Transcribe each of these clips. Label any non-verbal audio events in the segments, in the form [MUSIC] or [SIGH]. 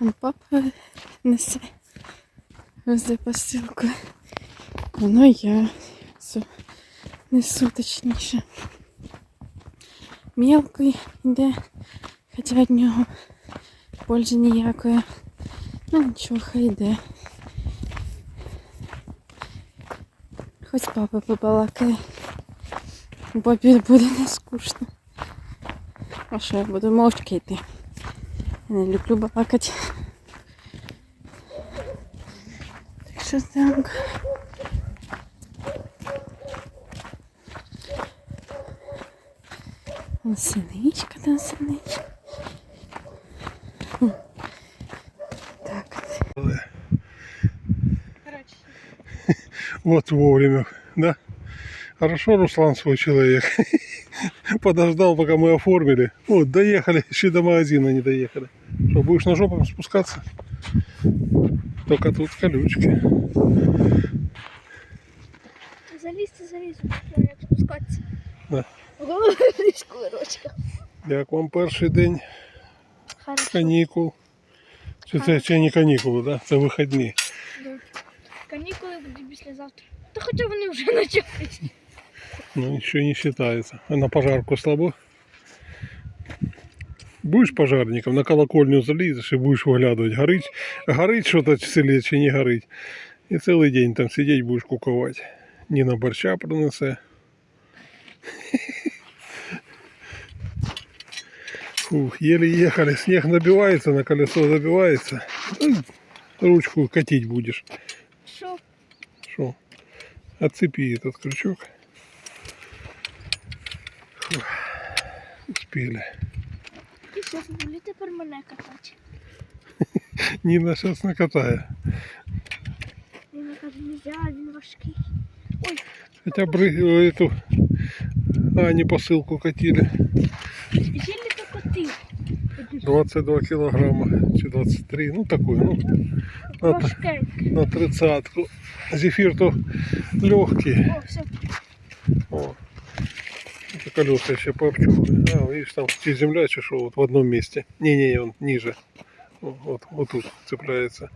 А папа несе везе посилку. Воно я це несу точніше. Мелкий йде, хоча від нього пользи ніякої. Ну нічого, хай йде. Хоч папа побалакає. Папі буде не скучно. А що я буду мовчки йти. Я не люблю балакати. Так що так. Синичка там синичка. Хм. Так. Короче, [LAUGHS] Вот вовремя, да? Хорошо, Руслан свой человек. [LAUGHS] Подождал, пока мы оформили. Вот, доехали, еще до магазина не доехали. Что, будешь на жопу спускаться? Только тут колючки. залізти залізу, ну, як спускатися. Да. [LAUGHS] Голову річку рочка. Як вам перший день Хорошо. канікул? Чи це ще не канікули, да? Це вихідні. Да. Канікули будуть післязавтра. Та хоча вони вже [LAUGHS] почались. Ну, еще не считается. А на пожарку слабо? Будешь пожарником, на колокольню залізеш і будеш виглядувати, горить, горить що-то в селі чи не горить. І цілий день там сидіти будеш кукувати. Ніна борща принесе. Фух, еле ехали, снег набивается, на колесо забивается. Ну, Ручку катить будешь. Що? Что? Отцепи этот крючок. Фух, Успели. І все, буде тепер мене катати. [LAUGHS] Нина сейчас накатает. Він каже, нельзя, він важкий. Ой, Хотя бы эту Ане посылку катили. еле покотив. 22 килограмма, чи 23, ну такой, ну на, т- Важкенький. на тридцатку. Зефир то легкий. О, все. Колеса еще пообчухаю. А, видишь, там чи земля, чи что, вот в одном месте. Не-не, он ниже. Вот, вот тут цепляется.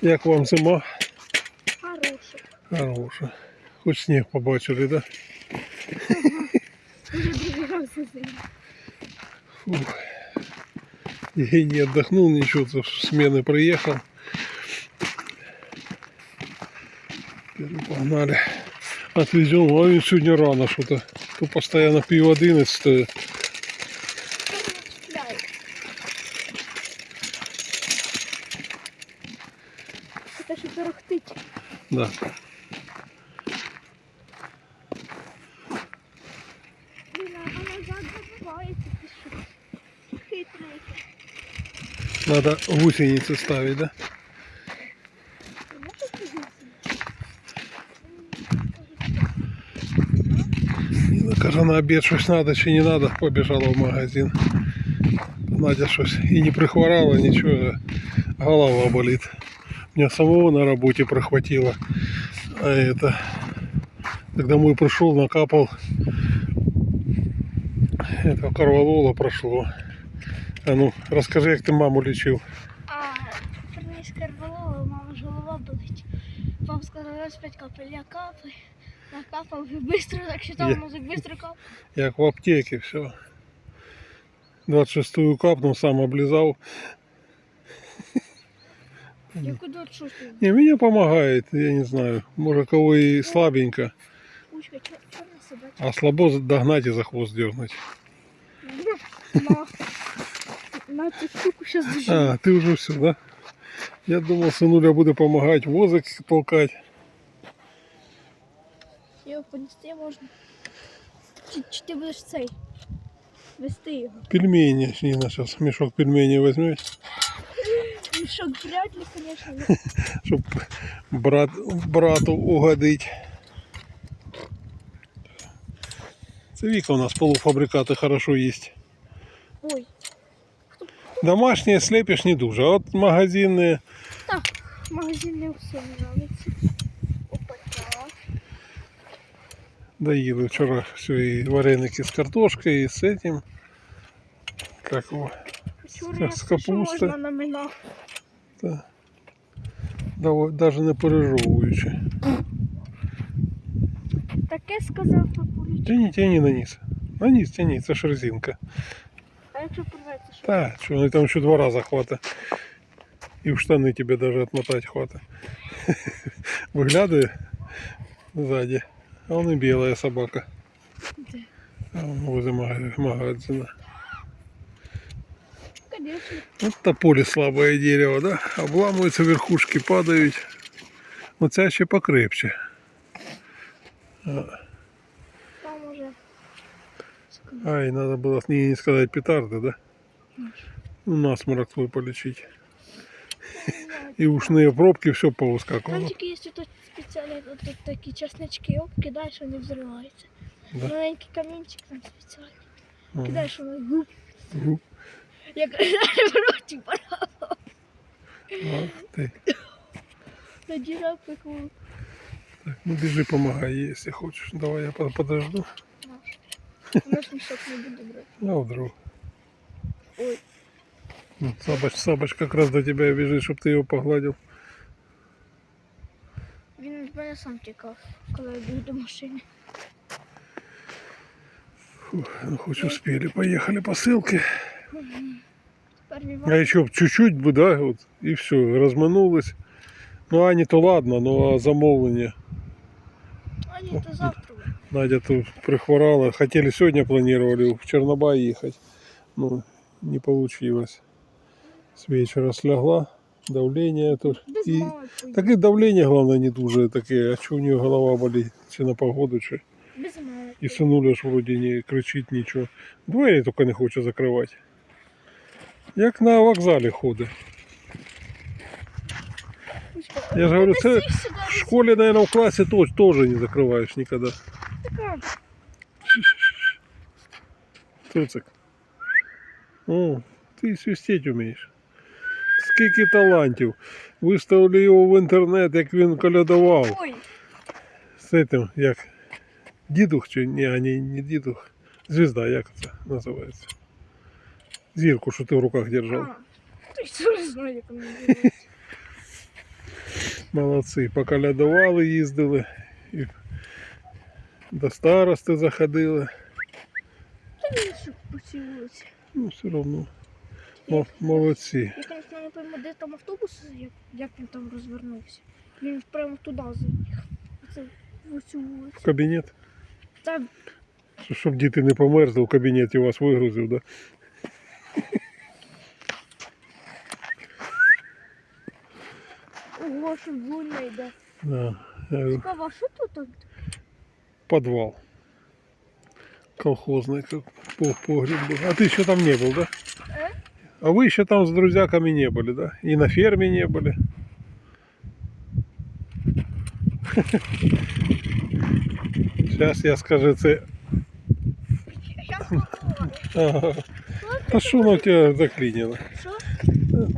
Як вам зима? Хороший. Хороша. Хоч сніг побачили, да? Фух. Я не отдохнул ничего, то с смены приехал. Погнали Отвезем. А он сегодня рано что-то. То постоянно пив 11 стоит. Цепляє. Це що торохтить. Да. Блін, а назад забивається. Ти що? Хитрий. Надо гусеницы ставить, да? каже, на обід щось надо чи не надо, побіжала в магазин. Надя щось і не прихворала, нічого, голова болить. Меня самого на работе прихватило. А это, так домой пришел, накапал. Это корвалола прошло. А ну, расскажи, як ти маму лечил. капав быстро, так считал, Я... мозг быстро капав. Як в аптеке, все. 26-ю капнув, сам облизал. Не, меня помогает, я не знаю. Может кого и ну, слабенько. А слабо догнать и за хвост дернуть. Ну, на цю. А, ти вже все, да? Я думал, сынуля буде помогать, возок толкать. Його понести можна. Чи, чи ти будеш цей? Вести його? Пельмени, Нина сейчас мешок пельменей возьмет, Мішок вряд ли, звісно. чтобы брат, брату угодить. Це Вика у нас полуфабрикаты хорошо есть. Ой, Домашние слепишь не дуже, а вот магазинные так, магазин не все нравиться. доели вчера все и вареники с картошкой и с этим. Как его? С капустой Да. Даже не пережовуючи. Таке сказав папуль. Тяні, тяні на ніс. На ніс тяні, це ж резинка. А якщо порветься, що? Так, що вони ну, там еще два раза хвата. и в штаны тебе даже отмотать хвата. [LAUGHS] Виглядає сзади а он и белая собака. Где? А он возле мага- магазина. Конечно. Вот тополе слабое дерево, да? Обламываются, верхушки падают. Оця ще покрепче. Там уже. Ай, надо было с ней не сказать петарды, да? Ну, насморок твой полечить. И ушные пробки все повыскакивало. Тільки є тут спеціальні от, тут такі часнички, оп, кидаєш, вони взриваються. Да? Маленький камінчик там спеціальний. Ага. Кидаєш, воно гуп. Гуп. Як [LAUGHS] в роті пора. А, ты. На діра пекло. Так, ну бежи, помогай, если хочешь. Давай я под- подожду. Наш мішок не буде брати. А вдруг. Ой. Ну, Сабоч, Сабоч как раз до тебя бежит, чтобы ты его погладил. Він від мене сам тікав, коли я біг до машини. Фух, ну хоть успели. Поехали посылки. Тепер він А еще чуть-чуть бы, да, вот, и все, разминулось. Ну, Ані то ладно, ну а замовлення. А ні, то завтра. буде. Надя тут прихворала. Хотели сегодня планировали в Чернобай ехать. Ну, не получилось. С вечера слегла. Давление тут. Без И... мами поїду. Так и давление, главное, не дуже таке. А что у нее голова болит? Чи на погоду, чи? Без мами. И сынуля ж вроде не кричить ничего. Двері только не хоче закривати. Як на вокзалі ходить. Я ж говорю, це в школе, наверное, в классе тоже, тоже не закрываешь никогда. Така. Цуцик. О, ти свистеть вмієш. Скільки талантів. Виставили його в інтернет, як він колядував. Ой, З цим, як дідух чи ні, а не, не дідух. Звізда, як це називається? Зірку, що ти в руках держав. називається. Молодці. Поколядували, їздили. І до старости заходили. Та. Ну, все одно. Мо- Молодці. Я, звісно, не пойму, де там автобус, як, як він там розвернувся. Він прямо туди заїхав. Це в цю вулицю. В кабінет. Та Щоб діти не померзли, в кабінеті вас вигрузив, да? ого, що вольно йде. Да. Я говорю, Цікаво, а що тут? подвал. Колхозный как по- погреб был. А ты еще там не был, да? Э? А вы еще там с друзьяками не были, да? И на ферме не были. Сейчас я скажу, це... Ага. Та що тебя заклинило?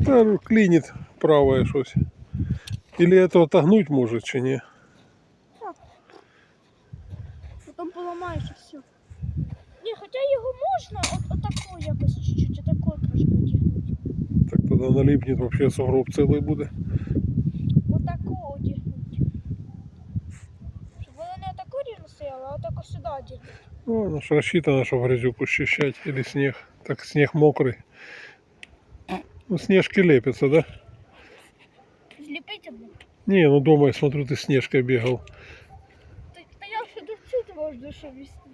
Та клинит правое щось. Или это отогнуть может, чи не? налипнет вообще сугроб целый буде. Отако одягнути. Щоб воно не отако рівно стояло, а отако сюди одягнути. Ну, оно ж рассчитано, что грязюку счищать или снег. Так снег мокрый. Ну, снежки лепятся, да? Зліпити або. Не, ну дома я смотрю, ты снежкой бегал. Та, та я ще до цього можу що вісніш.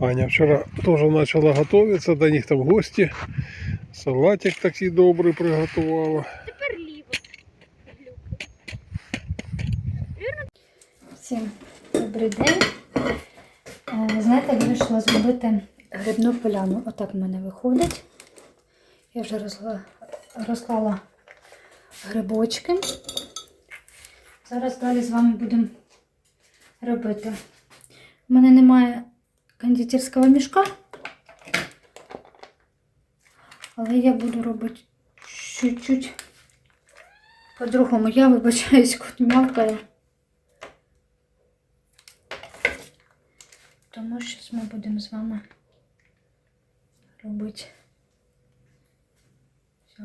Аня вчера тоже начала готовиться, до них там гости. Салатик такий добрый приготувала. Тепер ліво. Всім добрий день. Е, Знаєте, вирішила зробити грибну поляну. Отак в мене виходить. Я вже розла- розклала грибочки. Зараз далі з вами будемо робити. У мене немає кондитерського мішка, але я буду робити чуть-чуть По-другому, я вибачаюсь, кот м'явкає. Тому щось ми будемо з вами робити. Все.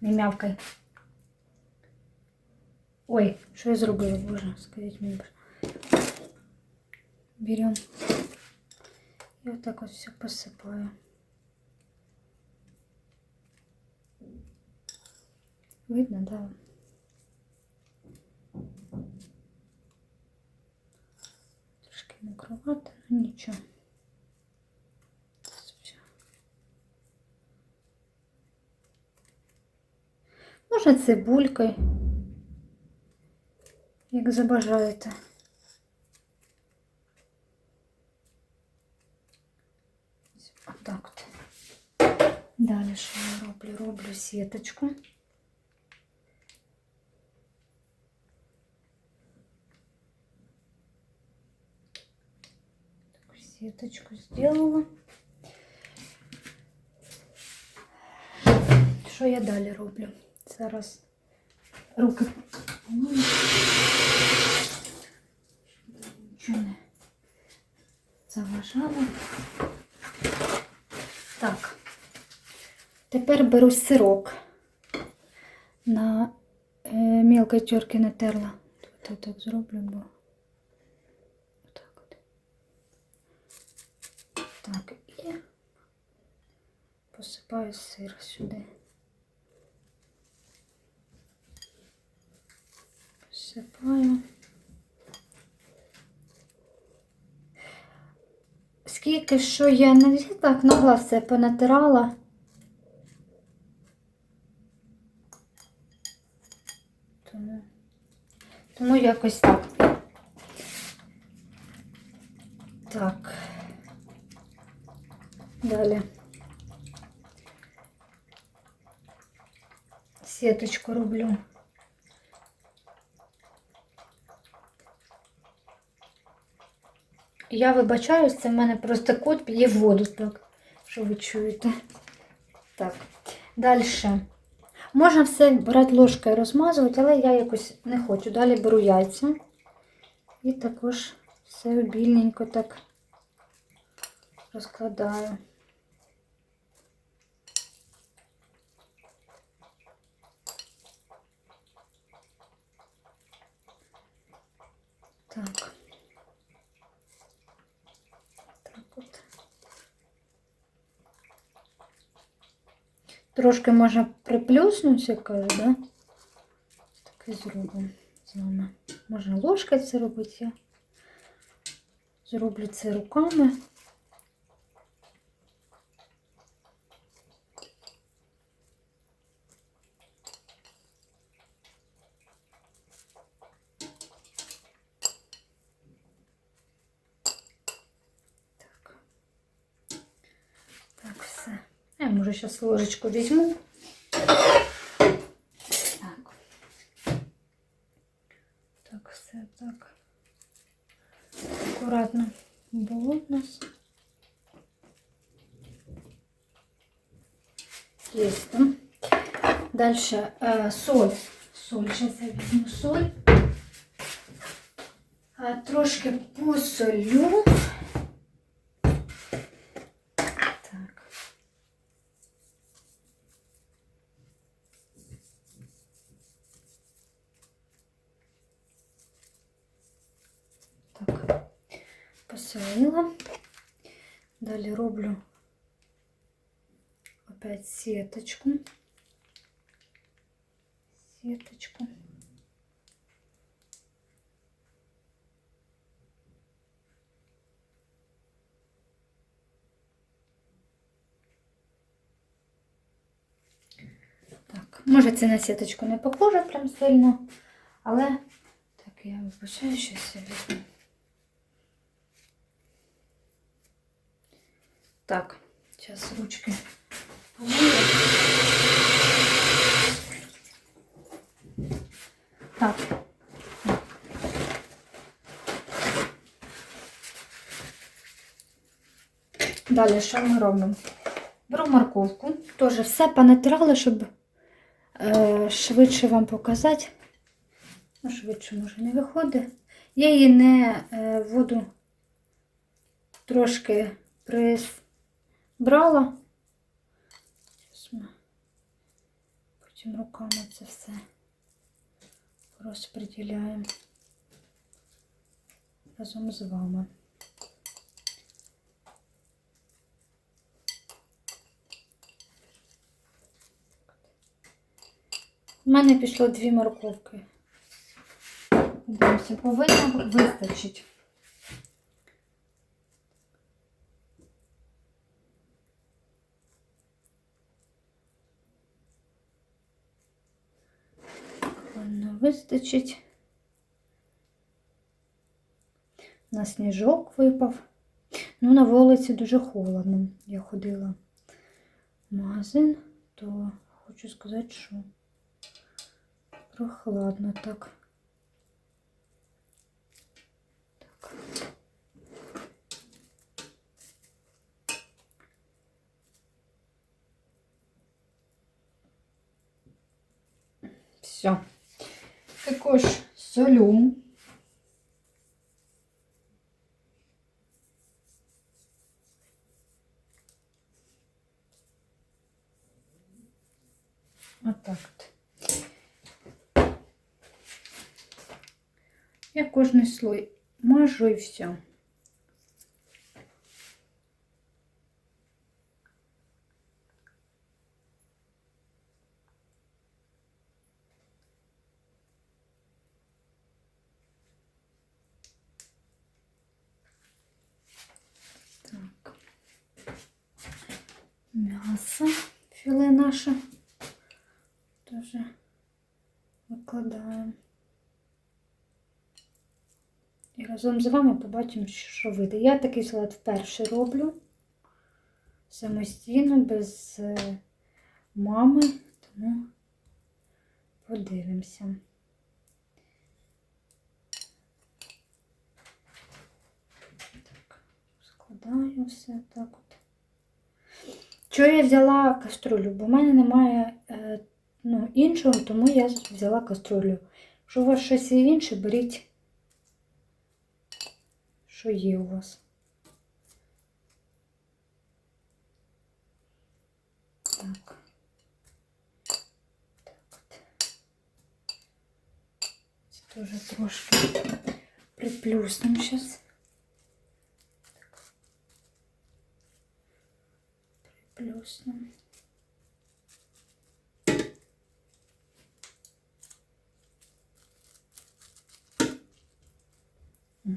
Не м'явкай. Ой, що я зробила, боже, скажіть мені. Берем. І отак ось все посипаю. Видно, да? Трошки мокровато, ну нічого. Все. Можна цибулькою, як забажаєте. Отак от. Далі що я роблю? Роблю сіточку. Так, сеточку сделала. Що я далі роблю? Зараз руки помию. Щоб Нічого не заважало. Так. Тепер беру сирок. На е, мілкій терки натерла. От так зроблю, бо. Отак от. Так, і посипаю сир сюди. Посипаю. Скільки що я не так нагла все понатирала. Тому, тому якось так. Так. Далі. Сіточку роблю. Я вибачаюсь, це в мене просто кот п'є воду, так, що ви чуєте. Так, далі. Можна все брати ложкою розмазувати, але я якось не хочу. Далі беру яйця. І також все обільненько так розкладаю. Так. Так от. Трошки можна приплюснути, як кажу, да? Так і зробимо з вами. Можна ложкою це робити. Я зроблю це руками. зараз ложечку візьму. Так. Так, все так. Акуратно було у нас. Є там. Дальше э, соль. Соль. Сейчас я візьму соль. А, трошки посолю. Далі роблю опять сеточку. Сеточку. Так, може це на сіточку не похоже прям сильно, але так я вибачаю, що я візьму. Так, зараз ручки помию. Так. Далі що ми робимо? Беру морковку, теж все понатирала, щоб е, швидше вам показати. Ну, швидше може не виходить. Я її не е, воду трошки прибрала. Ми Потім руками це все розподіляємо разом з вами. У мене пішло дві морковки. Дивимося, повинно вистачить. Повинно вистачить. На сніжок випав. Ну, на вулиці дуже холодно. Я ходила в магазин, то хочу сказати, що прохладно так. Так. Все. Також солю. Отак от. Я кожний слой мажу і все. Так. М'ясо, філе наше теж викладаємо. І разом з вами побачимо, що вийде. Я такий салат вперше роблю самостійно, без е, мами, тому подивимося. Так, складаю все так Чого я взяла каструлю? Бо в мене немає е, ну, іншого, тому я взяла каструлю. Якщо у вас щось є інше, беріть що є у вас. Так. Теж трошки приплюснем зараз. Приплюснем. І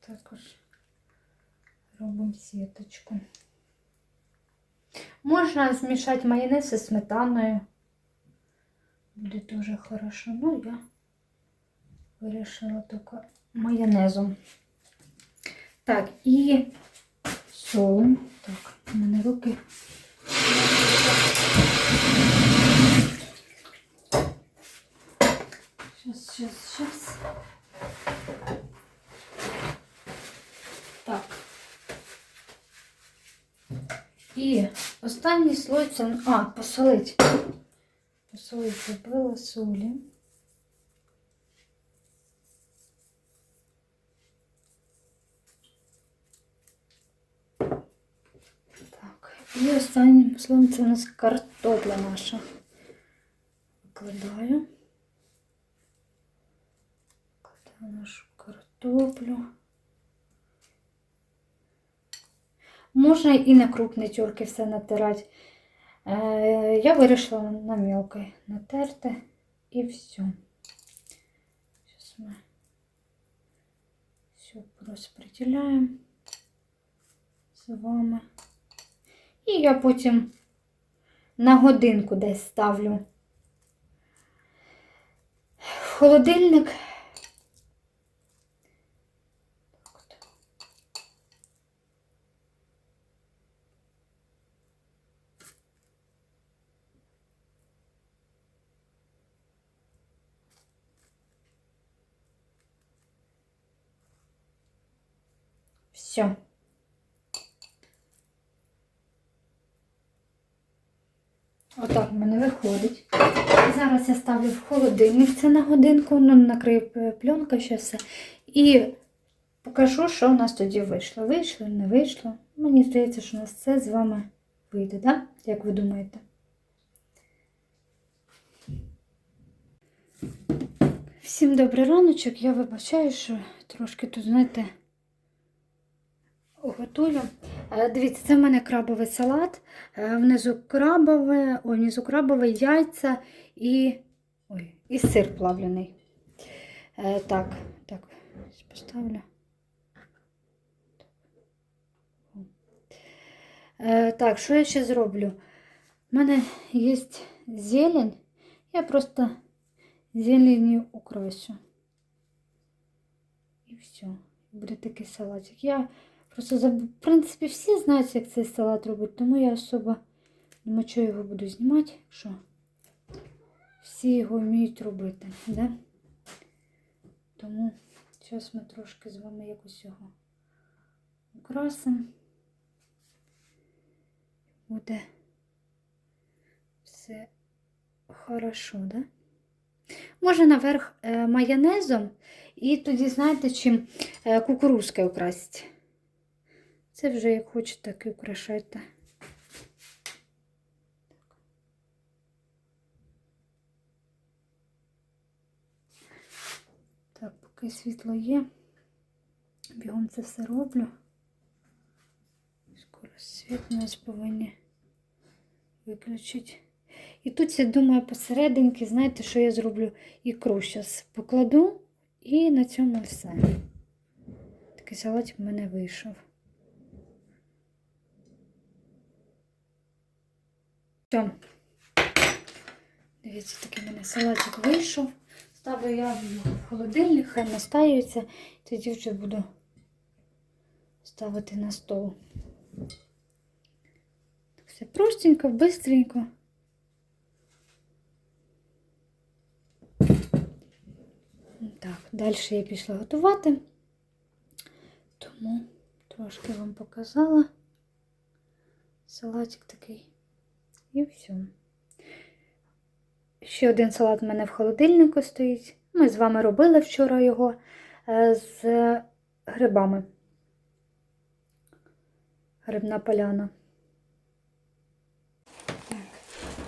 також робимо сіточку. Можна змішати майонез із сметаною. Буде дуже хорошо. Ну, я вирішила тільки майонезом. Так, і солом. Так, у мене руки. Сейчас, сейчас, сейчас. останній слой це. А, посолить. Посолить забила солі. Так. І останнім слоєм це у нас картопля наша. Викладаю. Викладаю нашу картоплю. Можна і на крупні тюрки все натирати. Е, я вирішила на мелкой натерти і все. Зараз ми все розподіляємо з вами. І я потім на годинку десь ставлю в холодильник. Так от. Все. Отак в мене виходить. Зараз я ставлю в холодильник це на годинку, ну, накрию пленка ще все. І покажу, що у нас тоді вийшло. Вийшло, не вийшло. Мені здається, що у нас це з вами вийде, так? Як ви думаєте? Всім добрий раночок. Я вибачаю, що трошки тут, знаєте, готую. Е, Дивіться, це в мене крабовий салат. Е, Внизу крабове, о, внизу крабове, яйця і, ой, і сир плавлений. Е, так, так, поставлю. Так, що я ще зроблю? У мене є зелень. Я просто зеленью украсю. І все. Буде такий салатик. Я просто. В принципі, всі знають, як цей салат робить, тому я особо думаю, що його буду знімати, що всі його вміють робити. Да? Тому зараз ми трошки з вами якось його украсимо. Буде все хорошо, да? Може наверх е, майонезом і тоді, знаєте, чим е, кукурузкою украсить. Це вже як хочете, так і украшайте. Так, поки світло є, бігом це все роблю. Скоро світ у нас повинні виключити. І тут я думаю посерединки, знаєте, що я зроблю ікру зараз покладу і на цьому все. Такий салатик в мене вийшов. Все. Дивіться, такий в мене салатик вийшов. Ставлю я в холодильник, хай настаюється, тоді вже буду ставити на стол. Все простенько, бистренько. Так, далі я пішла готувати, тому трошки вам показала. Салатик такий. І все. Ще один салат у мене в холодильнику стоїть. Ми з вами робили вчора його е, з грибами. Грибна поляна.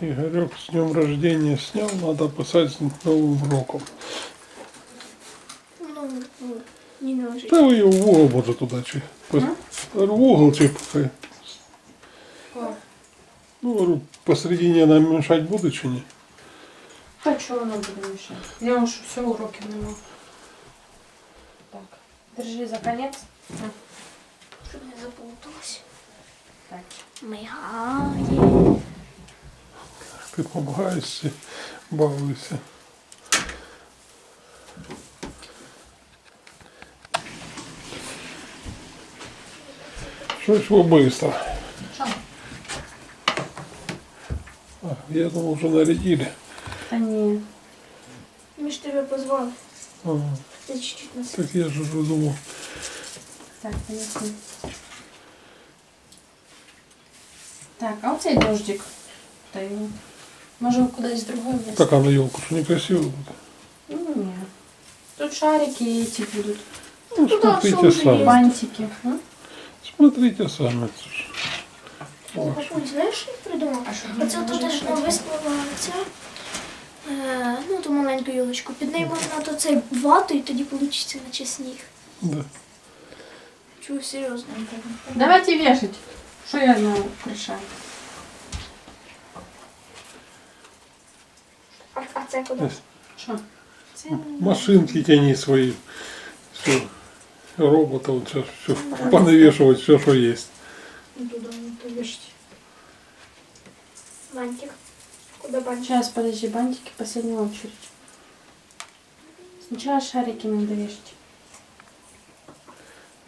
Игорек с днем рождения снял, надо писать с Новым роком. Ну, ну, не ножи. Да вы в угол может туда чи. пос- В угол чи пхай. Ну, говорю, посередине она мешать будет чи не? Та чого воно буде мішати? Я ж все уроків нема. Так, держи за конець. Щоб не заплуталась. Так. Мигає. Ты помогаешься, балуешься. Что ж вы быстро? А, я думал, уже нарядили. Та ні. Ми ж тебе позвали. Ага, Ти чуть-чуть нас. так я же уже думал. Так, понесли. Так, а оцей дождик. Та його. Може кудись другой вести? Так, а на елку что некрасиво будет? Ну, ні. Тут шарики эти будут. Ну, Туда смотрите всё уже сами. есть. Бантики. м? Смотрите сами. О, Папуль, знаєш, що я що? Оце тут ж висклала ця, е, ну, ту маленьку юлочку. Під нею можна то цей вату і тоді вийде наче сніг. Да. Чого серйозно? Давайте вешать. Что я на украшаю? А, а це куди? Есть. Что? Машинки тяни свои. Все. Робота сейчас все понавешивать все, что есть. Ну, Туди, ну, то вішать. Бантик. Куди бантик? Сейчас, подожди, бантики последнюю очередь. Сначала шарики надо вешать.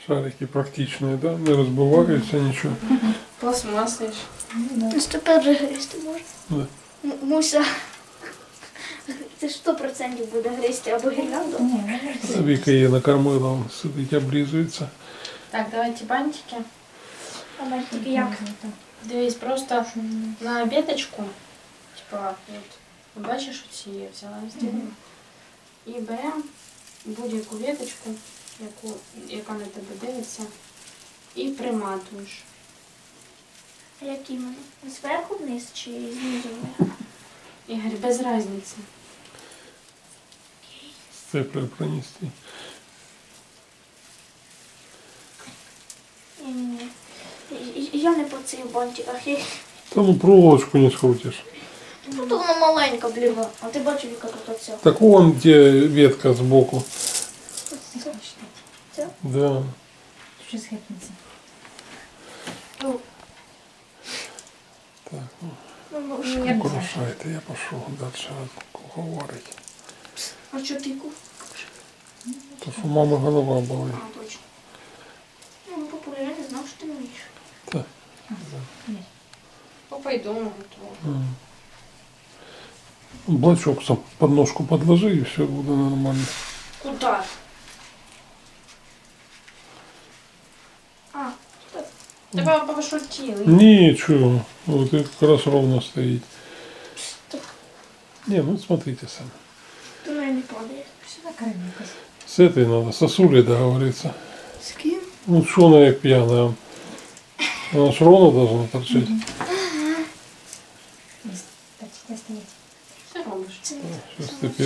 Шарики практичные, да? Не разбываются ничего. [LAUGHS] Пластмасса еще. Ну, тепер гристи можна. Да. М- Муся. Це ж 100% буде гристи або гірлянду. Вика ей накормила, он сидит, облизывается. Так, давайте бантики. А бантики як? Дивись, просто на веточку Так, от. Бачиш, оці я взяла розділила. І беремо будь-яку віточку, яку, яка на тебе дивиться, і приматуєш. А як іменно? Зверху вниз чи знизу вверх? Ігор, без різниці. Степлер пронести. Я- не по цих бантиках. Я... Та ну проволочку не скрутишь. Тут вона маленька, блін. А ти бачив, яка тут оця? Так вон где ветка сбоку. Це? Да. Щось гепнеться. Ну, Так, ну, ну, ну, Я не не крушайте, я пошел дальше говорить. А що ти кув? То что у мамы голова была. А, точно. Дома готова. М. Блочок сам под ножку подложи и все будет нормально. Куда? А, так. Тебе пошутили. Ничего, вот и как раз ровно стоит. Не, ну смотрите сами. то неї не на карамелька? С этой надо, с Асулей договориться. З ким? Ну что она пьяная? Она ж ровно должна торчать.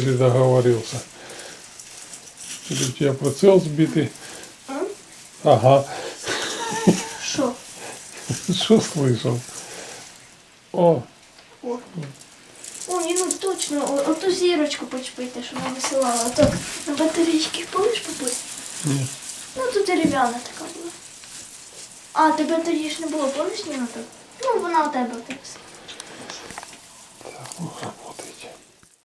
Передоговорился. Или у тебя прицел сбитый? М? Ага, що? что [LAUGHS] слышал? О, О. О, ні, ну точно, о- оту зірочку почпити, що вона висилала. А то на батарейки помниш бабусь? нет. Ну, тут дерев'яна така була. А, тебе тоді ж не було, помниш, Ніна, тут? Ну, вона у тебе работает.